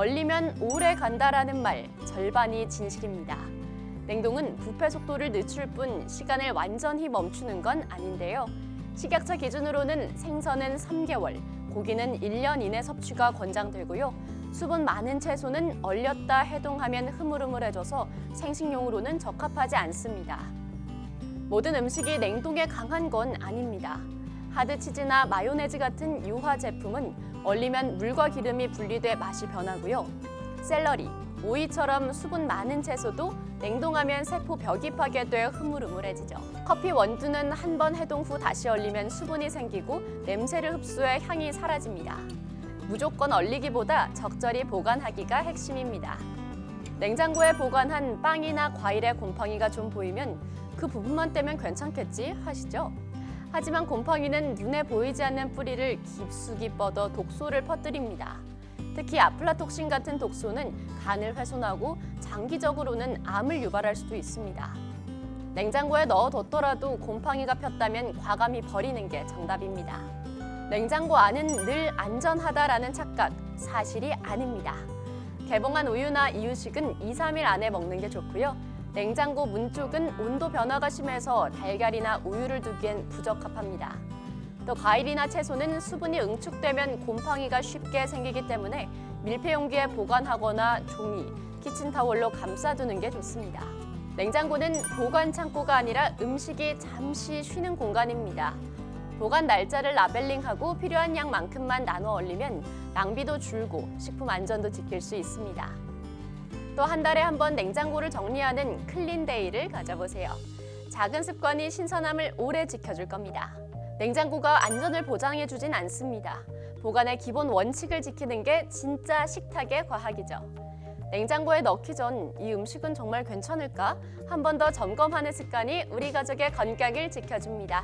얼리면 오래 간다라는 말 절반이 진실입니다. 냉동은 부패 속도를 늦출 뿐 시간을 완전히 멈추는 건 아닌데요. 식약처 기준으로는 생선은 3개월, 고기는 1년 이내 섭취가 권장되고요. 수분 많은 채소는 얼렸다 해동하면 흐물흐물해져서 생식용으로는 적합하지 않습니다. 모든 음식이 냉동에 강한 건 아닙니다. 하드치즈나 마요네즈 같은 유화 제품은 얼리면 물과 기름이 분리돼 맛이 변하고요. 샐러리, 오이처럼 수분 많은 채소도 냉동하면 세포 벽이 파괴돼 흐물흐물해지죠. 커피 원두는 한 번 해동 후 다시 얼리면 수분이 생기고 냄새를 흡수해 향이 사라집니다. 무조건 얼리기보다 적절히 보관하기가 핵심입니다. 냉장고에 보관한 빵이나 과일에 곰팡이가 좀 보이면 그 부분만 떼면 괜찮겠지 하시죠? 하지만 곰팡이는 눈에 보이지 않는 뿌리를 깊숙이 뻗어 독소를 퍼뜨립니다. 특히 아플라톡신 같은 독소는 간을 훼손하고 장기적으로는 암을 유발할 수도 있습니다. 냉장고에 넣어뒀더라도 곰팡이가 폈다면 과감히 버리는 게 정답입니다. 냉장고 안은 늘 안전하다라는 착각, 사실이 아닙니다. 개봉한 우유나 이유식은 2, 3일 안에 먹는 게 좋고요. 냉장고 문 쪽은 온도 변화가 심해서 달걀이나 우유를 두기엔 부적합합니다. 또 과일이나 채소는 수분이 응축되면 곰팡이가 쉽게 생기기 때문에 밀폐 용기에 보관하거나 종이, 키친타월로 감싸두는 게 좋습니다. 냉장고는 보관 창고가 아니라 음식이 잠시 쉬는 공간입니다. 보관 날짜를 라벨링하고 필요한 양만큼만 나눠 얼리면 낭비도 줄고 식품 안전도 지킬 수 있습니다. 또 한 달에 한 번 냉장고를 정리하는 클린데이를 가져보세요. 작은 습관이 신선함을 오래 지켜줄 겁니다. 냉장고가 안전을 보장해주진 않습니다. 보관의 기본 원칙을 지키는 게 진짜 식탁의 과학이죠. 냉장고에 넣기 전 이 음식은 정말 괜찮을까? 한 번 더 점검하는 습관이 우리 가족의 건강을 지켜줍니다.